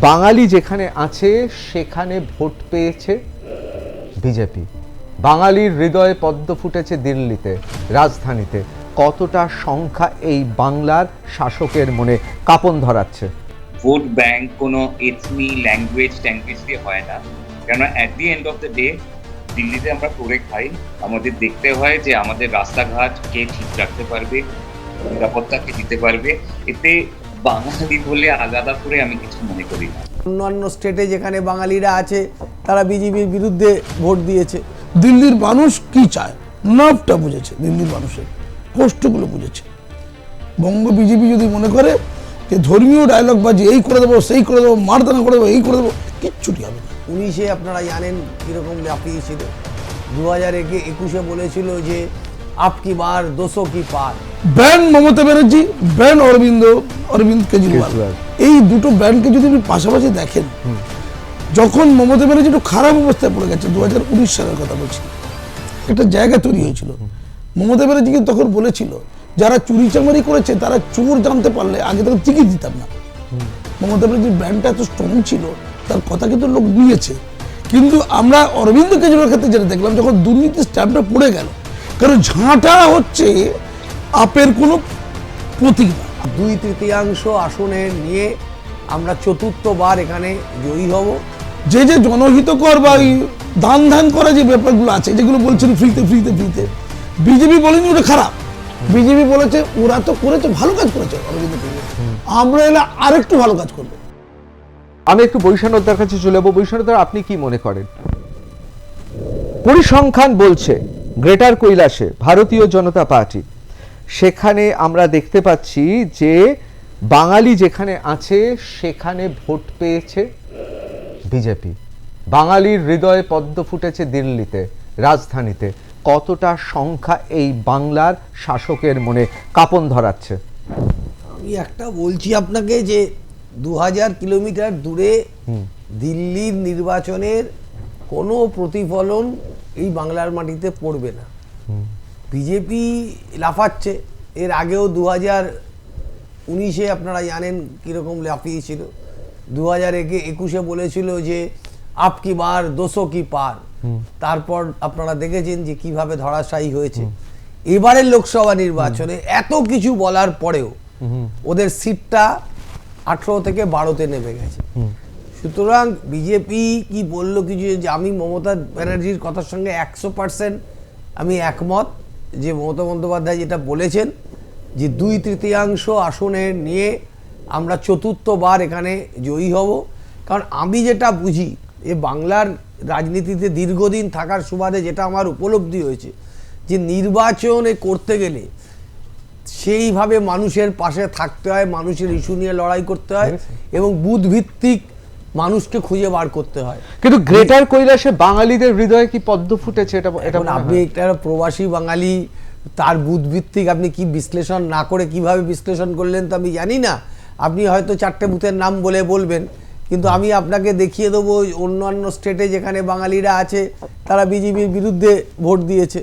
বাঙালি যেখানে আছে, সেখানে ভোট পেয়েছে বিজেপি। বাঙালির হৃদয়ে পদ্ম ফুটেছে দিল্লিতে, রাজধানীতে। কতটা সংখ্যা এই বাংলার শাসকের মনে কাপন ধরাচ্ছে? ভোট ব্যাংক কোনো এথনি ল্যাঙ্গুয়েজ ট্যাঙ্গুয়েজ দিয়ে হয় না। কেননা at the end of the day দিল্লিতে আমরা করে খাই। আমাদের দেখতে হয় যে আমাদের রাস্তাঘাট কে ঠিক রাখতে পারবে নিরাপত্তা কে দিতে পারবে। এতে বাঙালি বলে আলাদা করে আমি কিছু মনে করি না। অন্যান্য স্টেটে যেখানে বাঙালিরা আছে তারা বিজেপির বিরুদ্ধে ভোট দিয়েছে। দিল্লির মানুষ কি চায়? নাভটা বুঝেছে দিল্লির মানুষের। কষ্টগুলো বুঝেছে। বঙ্গ বিজেপি যদি মনে করে যে ধর্মীয় ডায়লগ বাজি এই করে দেবো সেই করে দেবো মারদানা করে দেবো এই করে দেবো কিচ্ছুটি হবে না। উনিশে আপনারা জানেন কীরকম লাফিয়েছিল দু হাজার একে একুশে বলেছিল যে আপকি বার দোষো কি পার ব্যান মমতা ব্যানার্জি ব্যান অরবিন্দ অরবিন্দ কেজরিওয়াল। এই দুটো ব্যান্ডকে যদি আপনি পাশাপাশি দেখেন যখন মমতা ব্যানার্জি একটু খারাপ অবস্থায় পড়ে গেছে দু হাজার উনিশ সালের কথা বলছি একটা জায়গা তৈরি হয়েছিল। মমতা ব্যানার্জি কিন্তু তখন বলেছিল যারা চুরি চামারি করেছে তারা চোর জানতে পারলে আগে তাকে টিকিট দিতাম না। মমতা ব্যানার্জির ব্যান্ডটা এত স্ট্রং ছিল তার কথা কিন্তু লোক নিয়েছে কিন্তু আমরা অরবিন্দ কেজরিওয়াল ক্ষেত্রে যেটা দেখলাম যখন দুর্নীতি স্ট্যাম্পটা পড়ে গেল কারণ ঝাঁটা হচ্ছে আপের কোনো প্রতীক দুই তৃতীয়াংশ আসনে নিয়ে আমরা চতুর্থবার এখানে জয়ী হব। যে যে জনহিতকর বা দান ধান করা যে ব্যাপারগুলো আছে যেগুলো বলছেন ফ্রিতে ফ্রিতে ফ্রিতে বিজেপি বলেনি ওটা খারাপ। বিজেপি বলেছে ওরা তো করেছে ভালো কাজ করেছে অরবিন্দ আমরা এলে আরেকটু ভালো কাজ করব। আমি একটু বৈষাণদার কাছে চলে যাব। বৈষাণদার আপনি কি মনে করেন? পরিসংখ্যান বলছে গ্রেটার কৈলাসে ভারতীয় জনতা পার্টি। সেখানে আমরা দেখতে পাচ্ছি যে বাঙালি যেখানে আছে সেখানে ভোট পেয়েছে বিজেপি। বাঙালির হৃদয়ে পদ্ম ফুটেছে দিল্লিতে রাজধানীতে। কতটা সংখ্যা এই বাংলার শাসকের মনে কাপন ধরাচ্ছে? আমি একটা বলছি আপনাকে যে দু হাজার কিলোমিটার দূরে দিল্লির নির্বাচনের কোনো প্রতিফলন এই বাংলার মাটিতে পড়বে না। বিজেপি লাফাচ্ছে। এর আগেও দু হাজার উনিশে আপনারা জানেন কীরকম লাফিয়েছিল। দু হাজার একে একুশে বলেছিল যে আপ কি বার দোষো কি পার। তারপর আপনারা দেখেছেন যে কীভাবে ধরাশায়ী হয়েছে। এবারের লোকসভা নির্বাচনে এত কিছু বলার পরেও ওদের সিটটা আঠেরো থেকে বারোতে নেমে গেছে। সুতরাং বিজেপি কি বলল কিছু যে আমি মমতা ব্যানার্জির কথার সঙ্গে একশো পার্সেন্ট আমি একমত যে মমতা বন্দ্যোপাধ্যায় যেটা বলেছেন যে দুই তৃতীয়াংশ আসনে নিয়ে আমরা চতুর্থবার এখানে জয়ী হব। কারণ আমি যেটা বুঝি এ বাংলার রাজনীতিতে দীর্ঘদিন থাকার সুবাদে যেটা আমার উপলব্ধি হয়েছে যে নির্বাচনে করতে গেলে সেইভাবে মানুষের পাশে থাকতে হয় মানুষের ইস্যু নিয়ে লড়াই করতে হয় এবং বুথ ভিত্তিক মানুষকে খুঁজে বার করতে হয়। কিন্তু গ্রেটার কৈলাসে বাঙালিদের হৃদয়ে কি পদ্ম ফুটেছে এটা এটা আপনি একটা প্রবাসী বাঙালি তার বুথ ভিত্তিক আপনি কি বিশ্লেষণ না করে কীভাবে বিশ্লেষণ করলেন তো আমি জানি না। আপনি হয়তো চারটে বুথের নাম বলে বলবেন কিন্তু আমি আপনাকে দেখিয়ে দেবো অন্যান্য স্টেটে যেখানে বাঙালিরা আছে তারা বিজেপির বিরুদ্ধে ভোট দিয়েছে।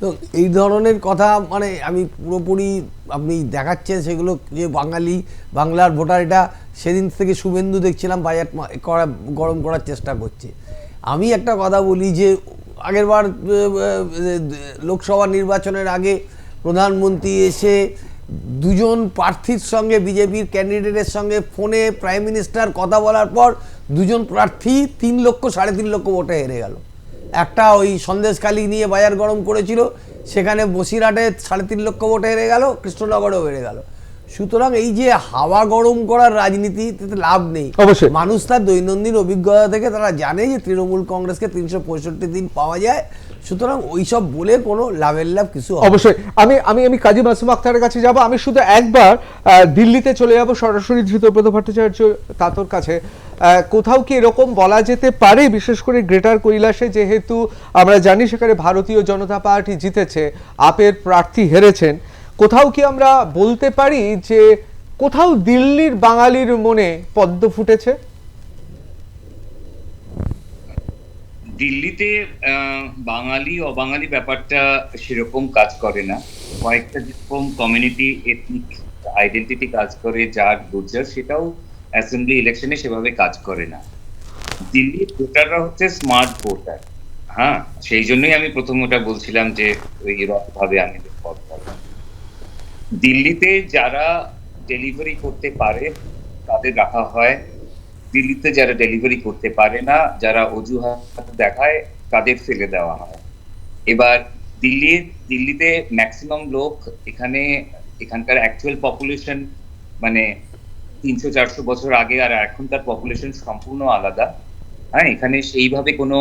তো এই ধরনের কথা মানে আমি পুরোপুরি আপনি দেখাচ্ছেন সেগুলো যে বাঙালি বাংলার ভোটার এটা সেদিন থেকে শুভেন্দু দেখছিলাম বাজার করা গরম করার চেষ্টা করছে। আমি একটা কথা বলি যে আগেরবার লোকসভা নির্বাচনের আগে প্রধানমন্ত্রী এসে দুজন প্রার্থীর সঙ্গে, বিজেপির ক্যান্ডিডেটের সঙ্গে ফোনে প্রাইম মিনিস্টার কথা বলার পর দুজন প্রার্থী তিন লক্ষ, সাড়ে তিন লক্ষ ভোটে হেরে গেল। একটা ওই সন্দেশখালি নিয়ে বাজার গরম করেছিল, সেখানে বসিরহাটে সাড়ে তিন লক্ষ ভোটে হেরে গেল, কৃষ্ণনগরেও হেরে গেল। সুতরাং এই যে হাওয়া গরম করার রাজনীতিতে লাভ নেই অবশ্যই। মানুষ তার দৈনন্দিন অভিজ্ঞতা থেকে তারা জানে যে তৃণমূল কংগ্রেসকে তিনশো পঁয়ষট্টি দিন পাওয়া যায়। সুতরাং ওইসব বলে কোনো লাভের লাভ কিছু অবশ্যই। আমি আমি আমি কাজী মাসুম আক্তারের কাছে যাব। আমি শুধু একবার দিল্লিতে চলে যাব সরাসরি ধৃতব্রত ভট্টাচার্য তাতর কাছে। কোথাও কি এরকম বলা যেতে পারে? বিশেষ করে গ্রেটার কৈলাসে যেহেতু আমরা জানি সেখানে ভারতীয় জনতা পার্টি জিতেছে আপের প্রার্থী হেরেছেন। কোথাও কি আমরা বলতে পারি যে কোথাও দিল্লির বাঙালির মনে পদ্ম ফুটেছে? দিল্লিতে বাঙালি, অবাঙালি ব্যাপারটা সেরকম কাজ করে না। কয়েকটা যেরকম কমিউনিটি এথনিক আইডেন্টিটি কাজ করে, যার গুর্জার সেটাও অ্যাসেম্বলি ইলেকশনে সেভাবে কাজ করে না। দিল্লির ভোটাররা হচ্ছে স্মার্ট ভোটার। হ্যাঁ সেই জন্যই আমি প্রথম ওটা বলছিলাম যে ওই ভাবে আমি। দিল্লিতে যারা ডেলিভারি করতে পারে, তাদের রাখা হয়। দিল্লিতে যারা ডেলিভারি করতে পারে না, যারা অজুহাত দেখায়, তাদের ফেলে দেওয়া হয়। এবার দিল্লির দিল্লিতে ম্যাক্সিমাম লোক এখানে, এখানকার অ্যাকচুয়াল পপুলেশন মানে তিনশো, চারশো বছর আগে আর এখনকার পপুলেশন সম্পূর্ণ আলাদা। হ্যাঁ এখানে সেইভাবে কোনো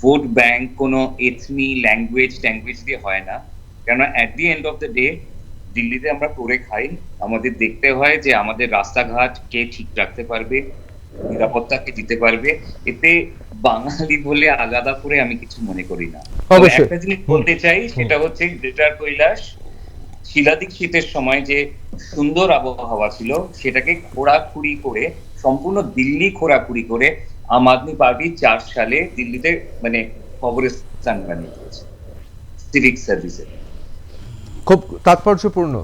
ভোট ব্যাংক কোনো এথনি ল্যাঙ্গুয়েজ ট্যাঙ্গুয়েজ দিয়ে হয় না। কেননা at the end of the day দিল্লিতে আমরা করে খাই। আমাদের দেখতে হয় যে আমাদের রাস্তাঘাট কে ঠিক রাখতে পারবে নিরাপত্তা কে দিতে পারবে। এতে বাঙালি বলে আলাদা করে আমি কিছু মনে করি না। একটা জিনিস বলতে চাই সেটা হচ্ছে গ্রেটার কৈলাস। শিলাদিক শীতের সময় যে সুন্দর আবহাওয়া ছিল সেটাকে খোঁড়াখুড়ি করে সম্পূর্ণ দিল্লি খোঁড়াখুড়ি করে আম আদমি পার্টি চার সালে দিল্লিতে মানে কবরস্থান বানিয়ে দিয়েছে সিভিক সার্ভিসে খুব তাৎপর্যপূর্ণ।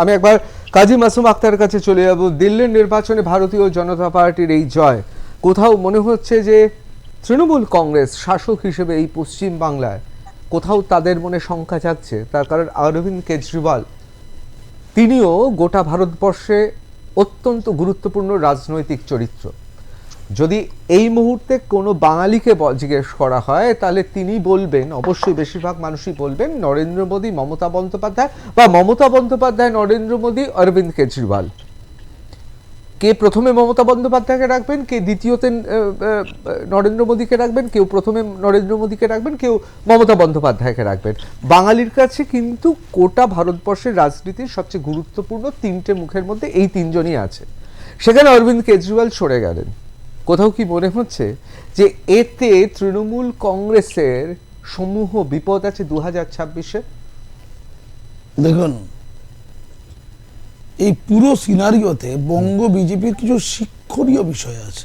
আমি একবার কাজী মাসুম আক্তার কাছে চলে যাব। দিল্লির নির্বাচনে ভারতীয় জনতা পার্টির এই জয়। কোথাও মনে হচ্ছে যে তৃণমূল কংগ্রেস শাসক হিসেবে এই পশ্চিম বাংলায় কোথাও তাদের মনে শঙ্কা জাগছে তার কারণ অরবিন্দ কেজরিওয়াল। তিনিও গোটা ভারতবর্ষে অত্যন্ত গুরুত্বপূর্ণ রাজনৈতিক চরিত্র। যদি এই মুহূর্তে কোনো বাঙালিকে জিজ্ঞেস করা হয়, তাহলে তিনি বলবেন, অবশ্যই বেশিরভাগ মানুষই বলবেন, নরেন্দ্র মোদী, মমতা বন্দ্যোপাধ্যায় বা মমতা বন্দ্যোপাধ্যায়, নরেন্দ্র মোদী, অরবিন্দ কেজরিওয়াল। কে প্রথমে মমতা বন্দ্যোপাধ্যায়কে রাখবেন, কে দ্বিতীয়তে নরেন্দ্র মোদীকে রাখবেন, কেউ প্রথমে নরেন্দ্র মোদীকে রাখবেন, কেউ মমতা বন্দ্যোপাধ্যায়কে রাখবেন। বাঙালির কাছে কিন্তু গোটা ভারতবর্ষের রাজনীতির সবচেয়ে গুরুত্বপূর্ণ তিনটে মুখের মধ্যে এই তিনজনই আছে। সেখানে অরবিন্দ কেজরিওয়াল সরে গেলেন। কোথাও কি মনে হচ্ছে যে এতে তৃণমূল কংগ্রেসের সমূহ বিপদ আছে দু হাজার ছাব্বিশে? দেখুন এই পুরো সিনারিওতে বঙ্গ বিজেপির কিছু শিক্ষণীয় বিষয় আছে।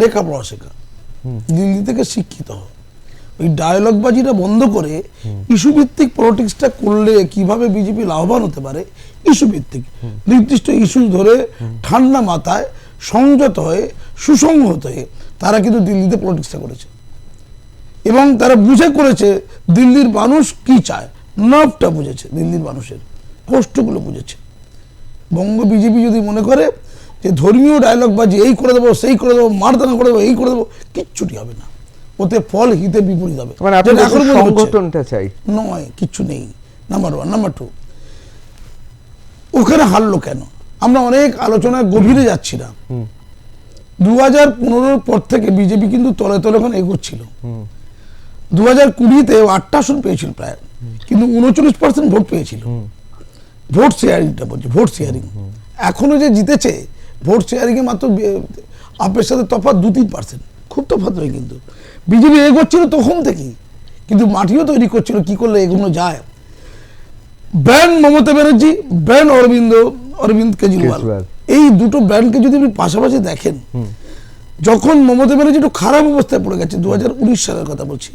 লেখাপড়া শেখা। দিল্লি থেকে শিক্ষিত হওয়া। ওই ডায়লগ বাজিটা বন্ধ করে ইস্যু ভিত্তিক পলিটিক্সটা করলে কীভাবে বিজেপি লাভবান হতে পারে? ইস্যু ভিত্তিক নির্দিষ্ট ইস্যু ধরে ঠান্ডা মাথায় সংযত হয়ে সুসংহত হয়ে তারা কিন্তু দিল্লিতে পলিটিক্সটা করেছে। এবং তারা বুঝে করেছে দিল্লির মানুষ কি চায়। নাভটা বুঝেছে দিল্লির মানুষের কষ্টগুলো বুঝেছে। বঙ্গ বিজেপি যদি মনে করে যে ধর্মীয় ডায়লগ বাজি এই করে দেবো সেই করে দেবো মারদানা করে দেবো এই করে দেবো কিচ্ছুটি হবে না। ওতে ফল হিতে বিপরীত হবে। মানে চাই। নয় কিচ্ছু নেই। নাম্বার ওয়ান নাম্বার টু ওখানে হারলো কেন? আমরা অনেক আলোচনা গভীরে যাচ্ছি না দু হাজার পনেরোর পর থেকে বিজেপি কিন্তু তলে তলে ওখানে এগোচ্ছিল। দু হাজার কুড়িতে আটটা আসন পেয়েছিল প্রায়। কিন্তু উনচল্লিশ পার্সেন্ট ভোট পেয়েছিল। ভোট শেয়ারিংটা বলছি ভোট শেয়ারিং এখনও যে জিতেছে ভোট শেয়ারিং এ মাত্র আপের সাথে তফাৎ দু তিন পার্সেন্ট খুব তফাৎ নয় কিন্তু। বিজেপি এগোচ্ছিল তখন থেকেই কিন্তু মাটিও তৈরি করছিল কি করলে এগোনো যায়। Brand Mamata Banerjee brand Arvind Arvind Kejriwal. এই দুটো ব্র্যান্ডকে যদি আপনি পাশাপাশি দেখেন যখন মমতা ব্যানার্জি একটু খারাপ অবস্থায় পড়ে গেছে দু সালের কথা বলছি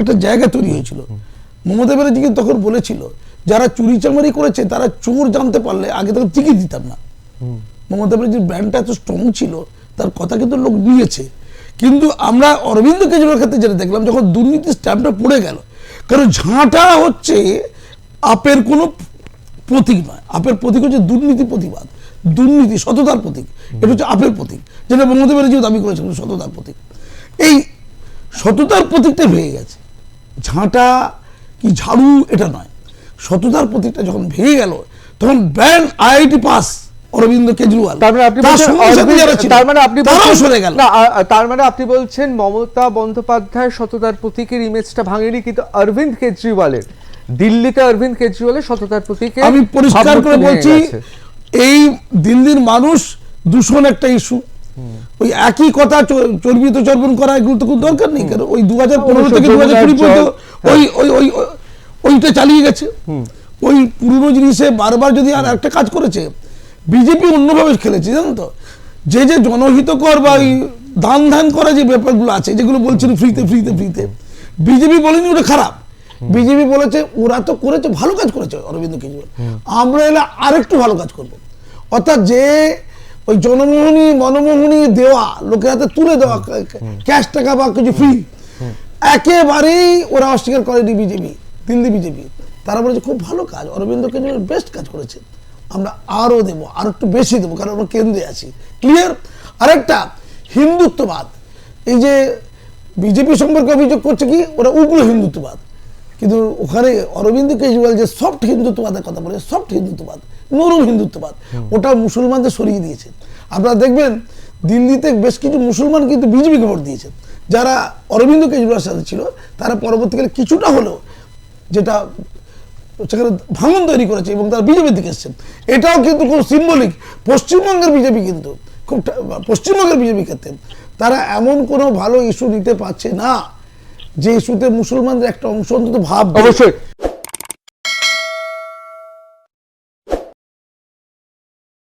একটা জায়গা তৈরি হয়েছিল। মমতা ব্যানার্জি কিন্তু তখন বলেছিল যারা চুরি চামারি করেছে তারা চোর জানতে পারলে আগে তাকে টিকিট দিতাম না। মমতা ব্যানার্জির ব্র্যান্ডটা এত স্ট্রং ছিল তার কথা কিন্তু লোক নিয়েছে কিন্তু আমরা অরবিন্দ কেজরিওয়াল ক্ষেত্রে যেটা দেখলাম যখন দুর্নীতির স্ট্যাম্পটা পড়ে গেল কারণ ঝাঁটা হচ্ছে আপের কোনো প্রতীক নয়। আপের প্রতীক হচ্ছে দুর্নীতি প্রতিবাদ। দুর্নীতি সততার প্রতীক। এটা হচ্ছে আপের প্রতীক। যেটা মমতা ব্যানার্জিও দাবি করেছিল সততার প্রতীক। এই সততার প্রতীকটা ভেঙে গেছে। ঝাঁটা কি ঝাড়ু এটা নয়। সততার প্রতীকটা যখন ভেঙে গেল তখন brand IIT pass Arvind Kejriwal. মানে আপনি মানে আপনি সরে গেল। না তার মানে আপনি বলছেন মমতা বন্দ্যোপাধ্যায় সততার প্রতীকের ইমেজটা ভাঙেনি কিন্তু অরবিন্দ কেজরিওয়ালের। দিল্লিতে অরবিন্দ কেজরিওয়ালের সততার প্রতীকে আমি পরিষ্কার করে বলছি এই দিল্লির মানুষ দূষণ একটা ইস্যু ওই একই কথা চর্বিত চর্বণ করা এগুলো তো কোনো দরকার নেই কারণ ওই দু হাজার পনেরো থেকে দু হাজার কুড়ি পর্যন্ত ওই ওই ওই ওই- ওইটা চালিয়ে গেছে। ওই পুরনো জিনিসে বারবার যদি আর একটা কাজ করেছে বিজেপি অন্যভাবে খেলেছে জানেন তো? যে যে জনহিতকর বা ওই দান ধ্যান করা যে ব্যাপারগুলো আছে যেগুলো বলছেন ফ্রিতে ফ্রিতে ফ্রিতে বিজেপি বলেনি ওটা খারাপ। বিজেপি বলেছে, ওরা তো করেছে, ভালো কাজ করেছে অরবিন্দ কেজরিওয়াল। আমরা এলে আরেকটু ভালো কাজ করব। অর্থাৎ যে ওই জনমোহনী, মনমোহনী দেওয়া, লোকের হাতে তুলে দেওয়া ক্যাশ টাকা বা কিছু ফ্রি একেবারেই ওরা অস্বীকার করেনি বিজেপি, দিল্লি বিজেপি। তারা বলেছে, খুব ভালো কাজ, অরবিন্দ কেজরিওয়াল বেস্ট কাজ করেছে। আমরা আরও দেবো আরও একটু বেশি দেবো, কারণ আমরা কেন্দ্রে আছি। ক্লিয়ার আরেকটা, হিন্দুত্ববাদ। এই যে বিজেপি সম্পর্কে অভিযোগ করছে কি? ওরা উগ্র হিন্দুত্ববাদ। কিন্তু ওখানে অরবিন্দ কেজরিওয়াল যে সফট হিন্দুত্ববাদের কথা বলে সফট হিন্দুত্ববাদ, নরম হিন্দুত্ববাদ, ওটা মুসলমানদের সরিয়ে দিয়েছে। আপনারা দেখবেন, দিল্লিতে বেশ কিছু মুসলমান কিন্তু বিজেপিকে ভোট দিয়েছেন যারা অরবিন্দ কেজরিওয়ালের সাথে ছিল, তারা পরবর্তীকালে কিছুটা হলেও যেটা সেখানে ভাঙন তৈরি করেছে এবং তারা বিজেপির দিকে এসছেন এটাও কিন্তু খুব সিম্বলিক পশ্চিমবঙ্গের বিজেপি কিন্তু খুব পশ্চিমবঙ্গের বিজেপি ক্ষেত্রে তারা এমন কোনো ভালো ইস্যু নিতে পারছে না। যে ইস্যুতে মুসলমানদের একটা অংশ অন্তত ভাব অবশ্যই।